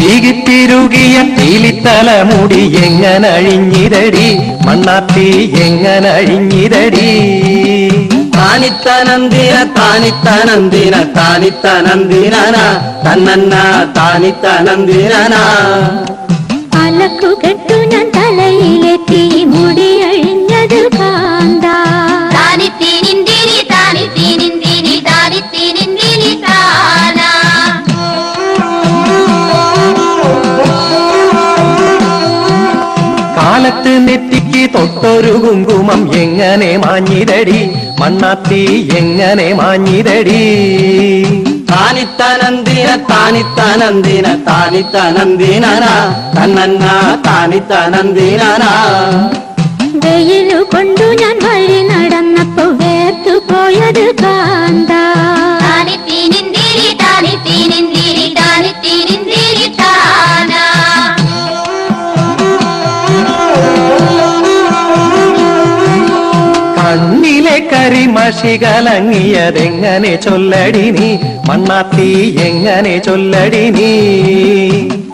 ചീകിത്തിരുകിയ തീലിത്തലമുടി എങ്ങനഴിഞ്ഞിതടി മണ്ണാത്തി എങ്ങനഴിഞ്ഞിതടി താനിത്തനന്ദിന താനിത്തനന്ദിന താനിത്തനന്ദിനന തന്നന്ന താനിത്തനന്ദിനന അലക്കുകെട്ടു ഞാൻ തലയിലെത്തി കാലത്ത് നെറ്റിക്ക് തൊട്ടൊരു കുങ്കുമം എങ്ങനെ മാഞ്ഞിതടി? മണ്ണാത്തി എങ്ങനെ മാഞ്ഞിതടി? താനിത്തനന്ദിന താനിത്തനന്ദിന താനിത്തനന്ദിനന തന്നന്ന താനിത്തനന്ദിനന വെയിലു കൊണ്ടു ഞാൻ വഴി നടന്നപ്പോ വേർത്തു പോയത് കരിമഷി കലങ്ങിയതെങ്ങനെ ചൊല്ലടി മണ്ണാത്തി എങ്ങനെ ചൊല്ലടി നീ?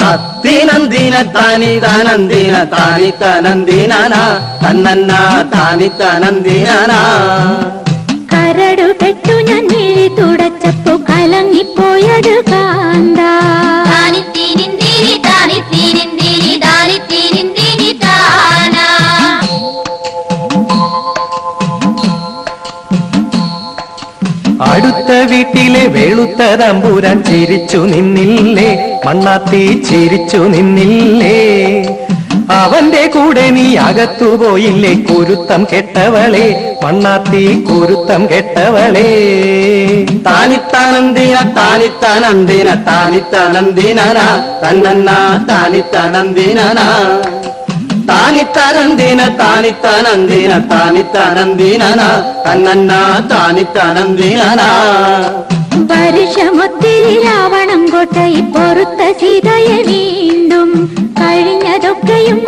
തത്തിനന്ദിന താനി തനന്ദിനാന തന്നന്ന താനിത്തനന്ദിനന കരടു കെട്ടു ഞാൻ തുടച്ചപ്പോ കലങ്ങിപ്പോയത് അടുത്ത വീട്ടിലെ വെളുത്ത തമ്പുരാൻ ചിരിച്ചു നിന്നില്ലേ? മണ്ണാത്തി ചിരിച്ചു നിന്നില്ലേ? അവന്റെ കൂടെ നീ അകത്തു പോയില്ലേ? കുരുത്തം കെട്ടവളെ മണ്ണാത്തി കുരുത്തം കെട്ടവളെ. താനിത്താനന്ദിന താനിത്താനന്ദിന താനിത്താനന്ദിനാ തന്നന്ന താനിത്തനന്ദിനന താനിത്തനന്ദിന താനിത്തനന്ദിന താനിത്തനന്ദിനന തന്നന്ന താനിത്തനന്ദിനന വർഷമൊത്തിരി രാവണം കൊട്ടയിൽ പൊറുത്ത സീതയെ വീണ്ടും കഴിഞ്ഞതൊക്കെയും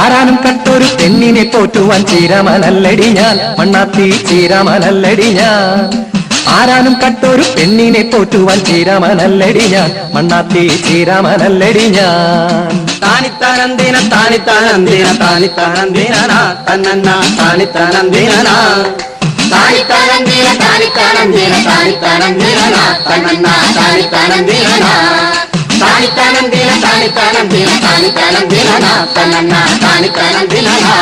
ആരാനും കട്ടൊരു പെണ്ണിനെ പോറ്റുവാൻ ചീരമനല്ലടി ഞാൻ. മണ്ണാത്തി ചീരമനല്ലടി ഞാൻ. ആരാനും കട്ടൊരു പെണ്ണിനെ പോറ്റുവാൻ ചീരാമനല്ലടി ഞാൻ. മണ്ണാത്തി ചീരാമനല്ലടി ഞാൻ. താനിത്താനന്ദിന താനിത്തനന്ദിന താനിത്തനന്ദിനന തന്നന്ന താനിത്താനന്ദിന താനിത്താനന്ദിന താനിത്തനന്ദിന താനിത്തനന്ദിനന തന്നന്ന తానితనం దిన తానితనం దిన తానితనం దిన నా తనన్నా తానితనం దిన నా